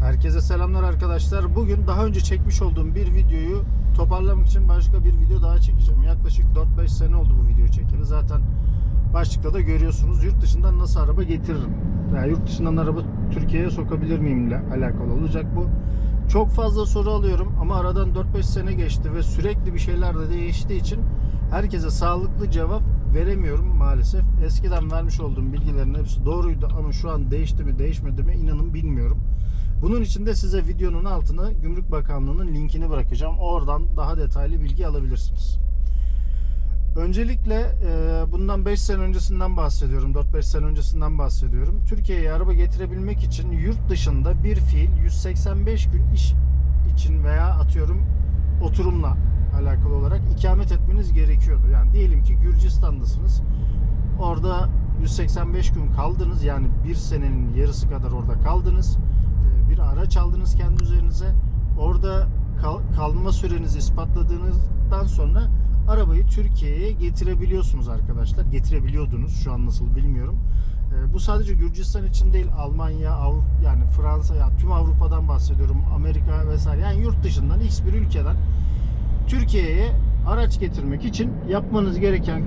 Herkese selamlar arkadaşlar. Bugün daha önce çekmiş olduğum bir videoyu toparlamak için başka bir video daha çekeceğim. Yaklaşık 4-5 sene oldu bu video çekeli. Zaten başlıkta da görüyorsunuz. Yurt dışından nasıl araba getiririm? Yani yurt dışından araba Türkiye'ye sokabilir miyim ile alakalı olacak bu. Çok fazla soru alıyorum ama aradan 4-5 sene geçti ve sürekli bir şeyler de değiştiği için herkese sağlıklı cevap veremiyorum maalesef. Eskiden vermiş olduğum bilgilerin hepsi doğruydu ama şu an değişti mi değişmedi mi inanın bilmiyorum. Bunun için de size videonun altına Gümrük Bakanlığı'nın linkini bırakacağım. Oradan daha detaylı bilgi alabilirsiniz. Öncelikle e, bundan 5 sene öncesinden bahsediyorum. 4-5 sene öncesinden bahsediyorum. Türkiye'ye araba getirebilmek için yurt dışında bir fiil 185 gün iş için veya atıyorum oturumla alakalı olarak ikamet etmeniz gerekiyordu. Yani diyelim ki Gürcistan'dasınız. Orada 185 gün kaldınız. Yani bir senenin yarısı kadar orada kaldınız. Bir araç aldınız kendi üzerinize. Orada kal- kalma sürenizi ispatladığınızdan sonra arabayı Türkiye'ye getirebiliyorsunuz arkadaşlar. Getirebiliyordunuz. Şu an nasıl bilmiyorum. Ee, Bu sadece Gürcistan için değil, Almanya, Avrupa, yani Fransa, ya tüm Avrupa'dan bahsediyorum, Amerika vesaire. Yani yurt dışından X bir ülkeden Türkiye'ye araç getirmek için yapmanız gereken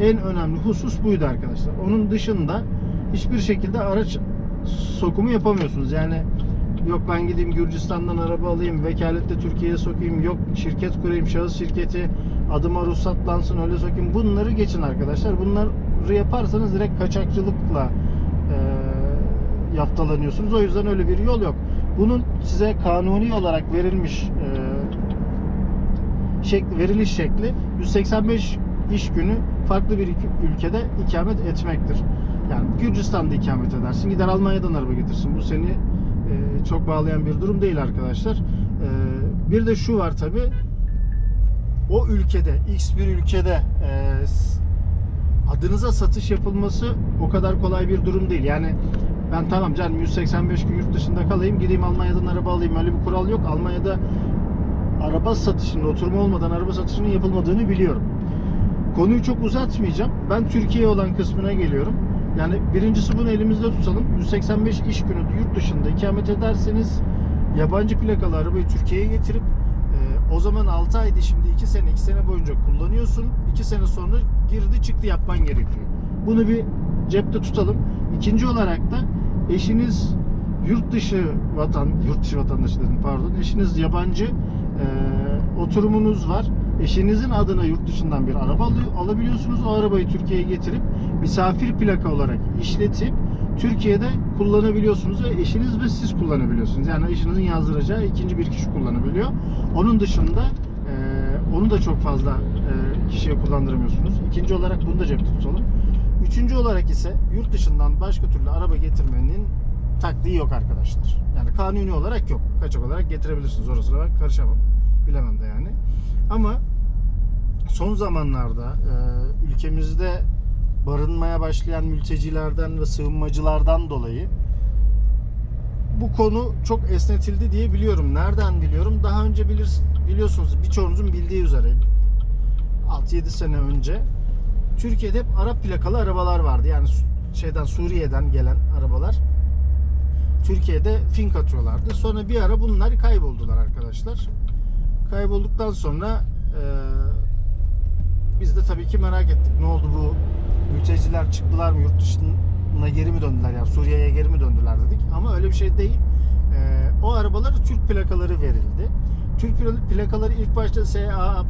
en önemli husus buydu arkadaşlar. Onun dışında hiçbir şekilde araç sokumu yapamıyorsunuz. Yani yok ben gideyim Gürcistan'dan araba alayım, vekaletle Türkiye'ye sokayım, yok şirket kurayım, şahıs şirketi adıma ruhsatlansın öyle sokayım. Bunları geçin arkadaşlar. Bunları yaparsanız direkt kaçakçılıkla e, yaftalanıyorsunuz. O yüzden öyle bir yol yok. Bunun size kanuni olarak verilmiş e, şekli, veriliş şekli 185 iş günü farklı bir ülkede ikamet etmektir. Yani Gürcistan'da ikamet edersin, gider Almanya'dan araba getirsin. Bu seni e, çok bağlayan bir durum değil arkadaşlar. E, bir de şu var tabi. O ülkede, X bir ülkede e, adınıza satış yapılması o kadar kolay bir durum değil. Yani ben tamam canım 185 gün yurt dışında kalayım, gideyim Almanya'dan araba alayım. Öyle bir kural yok. Almanya'da araba satışının, oturma olmadan araba satışının yapılmadığını biliyorum. Konuyu çok uzatmayacağım. Ben Türkiye olan kısmına geliyorum. Yani birincisi bunu elimizde tutalım. 185 iş günü yurt dışında ikamet ederseniz yabancı plakalı arabayı Türkiye'ye getirip e, o zaman 6 aydı şimdi 2 sene 2 sene boyunca kullanıyorsun. 2 sene sonra girdi çıktı yapman gerekiyor. Bunu bir cepte tutalım. İkinci olarak da eşiniz yurt dışı vatan yurt dışı vatandaşı dedim pardon. Eşiniz yabancı e, oturumunuz var. Eşinizin adına yurt dışından bir araba alabiliyorsunuz. O arabayı Türkiye'ye getirip misafir plaka olarak işletip Türkiye'de kullanabiliyorsunuz ve eşiniz ve siz kullanabiliyorsunuz. Yani eşinizin yazdıracağı ikinci bir kişi kullanabiliyor. Onun dışında e, onu da çok fazla e, kişiye kullandıramıyorsunuz. İkinci olarak bunu da cepte tutalım. Üçüncü olarak ise yurt dışından başka türlü araba getirmenin taktiği yok arkadaşlar. Yani kanuni olarak yok. Kaçak olarak getirebilirsiniz. Orasına ben karışamam. Bilemem de yani. Ama son zamanlarda e, ülkemizde barınmaya başlayan mültecilerden ve sığınmacılardan dolayı bu konu çok esnetildi diye biliyorum. Nereden biliyorum? Daha önce bilir, biliyorsunuz birçoğunuzun bildiği üzere 6-7 sene önce Türkiye'de hep Arap plakalı arabalar vardı. Yani şeyden Suriye'den gelen arabalar. Türkiye'de fink atıyorlardı. Sonra bir ara bunlar kayboldular arkadaşlar. Kaybolduktan sonra eee, biz de tabii ki merak ettik. Ne oldu bu mülteciler çıktılar mı yurt dışına geri mi döndüler yani Suriye'ye geri mi döndüler dedik. Ama öyle bir şey değil. Eee, o arabalara Türk plakaları verildi. Türk pla- plakaları ilk başta SA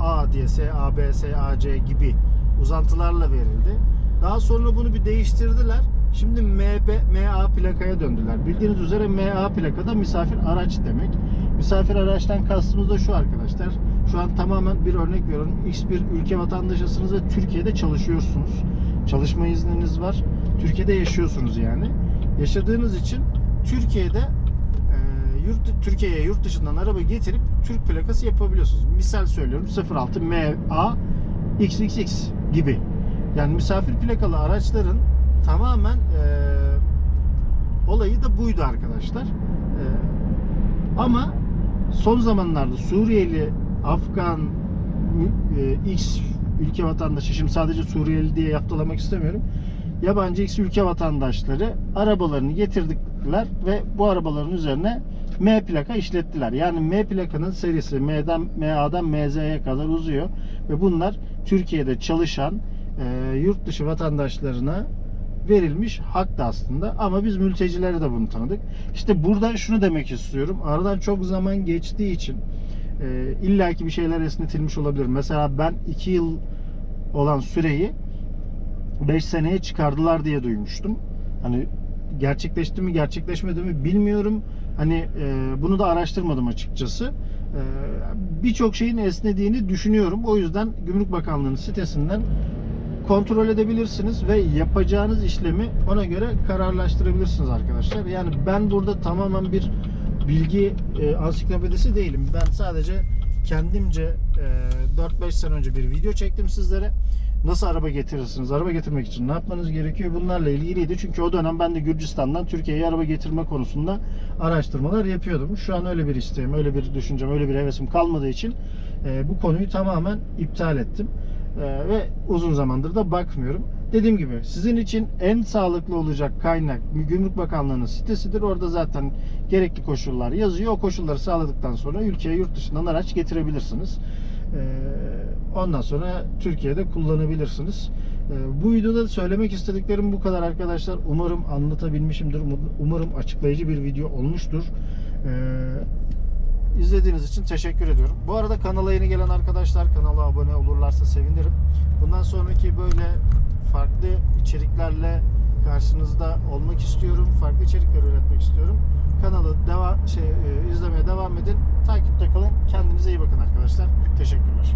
A diye SAB, SAC gibi uzantılarla verildi. Daha sonra bunu bir değiştirdiler. Şimdi MB, MA plakaya döndüler. Bildiğiniz üzere MA plakada misafir araç demek. Misafir araçtan kastımız da şu arkadaşlar. Şu an tamamen bir örnek veriyorum. X bir ülke vatandaşısınız ve Türkiye'de çalışıyorsunuz. Çalışma izniniz var. Türkiye'de yaşıyorsunuz yani. Yaşadığınız için Türkiye'de e, yurt Türkiye'ye yurt dışından araba getirip Türk plakası yapabiliyorsunuz. Misal söylüyorum 06 MA XXX gibi. Yani misafir plakalı araçların tamamen e, olayı da buydu arkadaşlar. E, ama son zamanlarda Suriyeli, Afgan, e, X ülke vatandaşı, şimdi sadece Suriyeli diye yaftalamak istemiyorum. Yabancı X ülke vatandaşları arabalarını getirdik çektiler ve bu arabaların üzerine M plaka işlettiler. Yani M plakanın serisi M'den MA'dan MZ'ye kadar uzuyor ve bunlar Türkiye'de çalışan e, yurt dışı vatandaşlarına verilmiş haktı aslında ama biz mültecilere de bunu tanıdık. İşte burada şunu demek istiyorum. Aradan çok zaman geçtiği için e, illaki bir şeyler esnetilmiş olabilir. Mesela ben 2 yıl olan süreyi 5 seneye çıkardılar diye duymuştum. Hani gerçekleşti mi gerçekleşmedi mi bilmiyorum. Hani e, bunu da araştırmadım açıkçası. E, Birçok şeyin esnediğini düşünüyorum. O yüzden Gümrük Bakanlığı'nın sitesinden kontrol edebilirsiniz ve yapacağınız işlemi ona göre kararlaştırabilirsiniz arkadaşlar. Yani ben burada tamamen bir bilgi e, ansiklopedisi değilim. Ben sadece kendimce e, 4-5 sene önce bir video çektim sizlere. Nasıl araba getirirsiniz? Araba getirmek için ne yapmanız gerekiyor? Bunlarla ilgiliydi. Çünkü o dönem ben de Gürcistan'dan Türkiye'ye araba getirme konusunda araştırmalar yapıyordum. Şu an öyle bir isteğim, öyle bir düşüncem, öyle bir hevesim kalmadığı için e, bu konuyu tamamen iptal ettim. E, ve uzun zamandır da bakmıyorum. Dediğim gibi sizin için en sağlıklı olacak kaynak Gümrük Bakanlığı'nın sitesidir. Orada zaten gerekli koşullar yazıyor. O koşulları sağladıktan sonra ülkeye yurt dışından araç getirebilirsiniz. Ee, Ondan sonra Türkiye'de kullanabilirsiniz. Ee, Bu videoda söylemek istediklerim bu kadar arkadaşlar. Umarım anlatabilmişimdir. Umarım açıklayıcı bir video olmuştur. Ee, İzlediğiniz için teşekkür ediyorum. Bu arada kanala yeni gelen arkadaşlar kanala abone olurlarsa sevinirim. Bundan sonraki böyle farklı içeriklerle karşınızda olmak istiyorum. Farklı içerikler üretmek istiyorum. Kanalı deva şey e, izlemeye devam edin. Takipte kalın. Kendinize iyi bakın arkadaşlar. Teşekkürler.